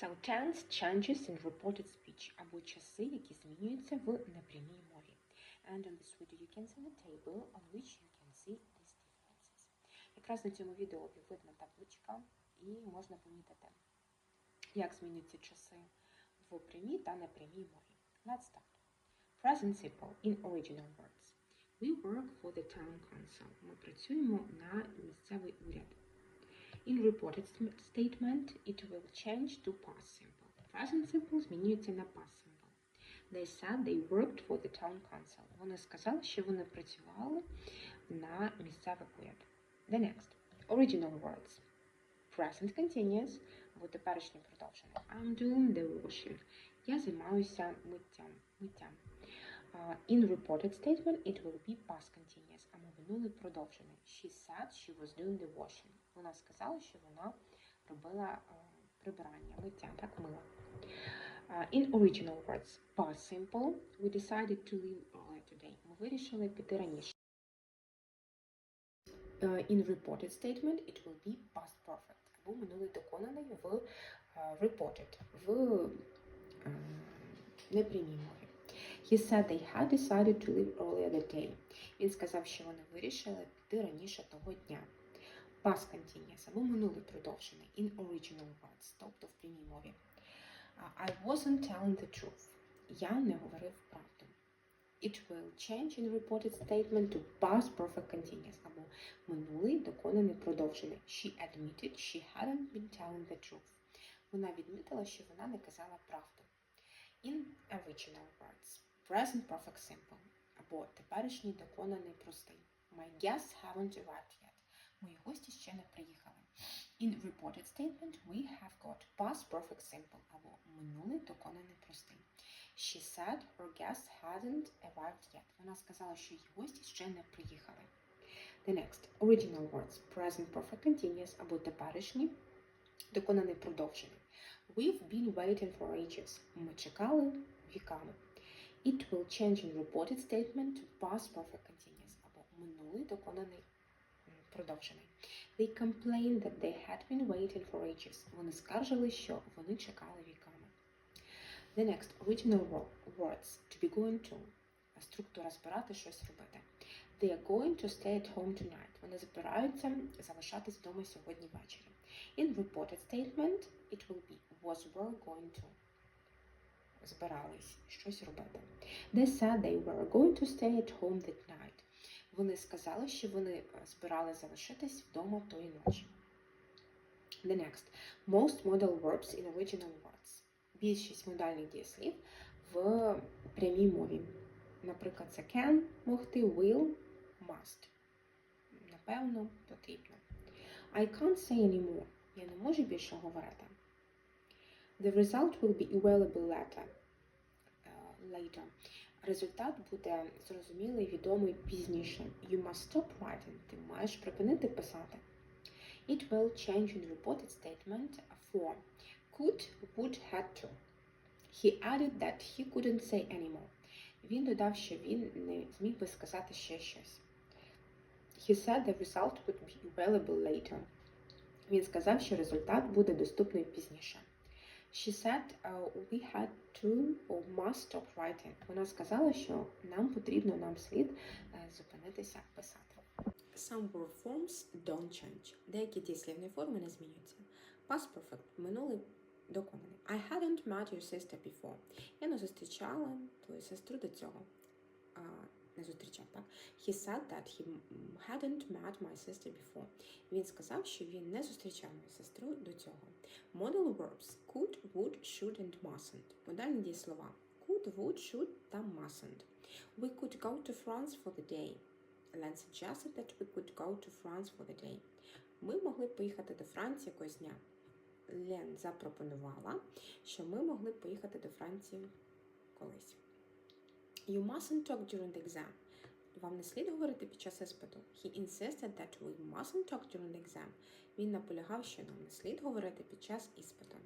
So tense changes in reported speech або часи, які змінюються в непрямій мові. And on this video you can see the table on which you can see these differences. Якраз на цьому відео видно табличка і можна помітити, як змінюються часи в прямій та непрямій мові. Let's start. Present simple in original words. We work for the town council. Ми працюємо на місцевий уряд. In reported sm- statement, it will change to past simple. Present simple змінюється на past simple. They said they worked for the town council. Вони сказали, що вони працювали на місцевий уряд. The next. Original words. Present continuous. В теперішнє продовження. I'm doing the washing. Я займаюся миттям. миттям. Uh, in reported statement, it will be past continuous. А минулий продовжений. She said she was doing the washing. Вона сказала, що вона робила е, прибирання, миття, так мила. Uh, in original words, past simple, we decided to leave early today. Ми вирішили піти раніше. Uh, in reported statement, it will be past perfect. Або минулий доконаний в uh, reported, в uh, непрямій мові. He said they had decided to leave earlier that day. Він сказав, що вони вирішили піти раніше того дня. Past continuous або минулий продовжений in original words, тобто в прямій мові. Uh, I wasn't telling the truth. Я не говорив правду. It will change in reported statement to past perfect continuous або минулий доконаний продовжений. She admitted she hadn't been telling the truth. Вона відмітила, що вона не казала правду. In original words, present perfect simple або теперішній доконаний простий. My guests haven't arrived yet. Мої гості ще не приїхали. In reported statement, we have got past perfect simple або минулий доконаний простий. She said her guests hadn't arrived yet. Вона сказала, що її гості ще не приїхали. The next, original words, present perfect continuous або теперішній доконаний продовжений. We've been waiting for ages. Ми чекали віками. It will change in reported statement to past perfect continuous або минулий доконаний продовжений. They complained that they had been waiting for ages. Вони скаржили, що вони чекали віками. The next, original words, to be going to. Структура збирати щось робити. They are going to stay at home tonight. Вони збираються залишатись вдома сьогодні ввечері. In reported statement, it will be was were going to. Збирались щось робити. They said they were going to stay at home that night. Вони сказали, що вони е, збирались залишитись вдома тої ночі. The next. Most modal verbs in original words. Більшість модальних дієслів в прямій мові. Наприклад, це can, могти, will, must. Напевно, потрібно. I can't say anymore. Я не можу більше говорити. The result will be available later. Е, later. Результат буде зрозумілий, відомий пізніше. You must stop writing. Ти маєш припинити писати. It will change in reported statement for could, would, had to. He added that he couldn't say anymore. Він додав, що він не зміг би сказати ще щось. He said the result would be available later. Він сказав, що результат буде доступний пізніше. She said uh, we had to or must stop writing. Вона сказала, що нам потрібно, нам слід е, зупинитися писати. Some verb forms don't change. Деякі дієслівні форми не змінюються. Past perfect – минулий доконаний. I hadn't met your sister before. Я не зустрічала твою сестру до цього. Не зустрічав, так? He said that he mm, hadn't met my sister before. Він сказав, що він не зустрічав мою сестру до цього. Modal verbs could, would, should and mustn't. Модальні дієслова could, would, should та mustn't. We could go to France for the day. Len suggested that we could go to France for the day. Ми могли поїхати до Франції якогось дня. Лен запропонувала, що ми могли поїхати до Франції колись. You mustn't talk during the exam. Вам не слід говорити під час іспиту. He insisted that we mustn't talk during the exam. Він наполягав, що нам не слід говорити під час іспиту.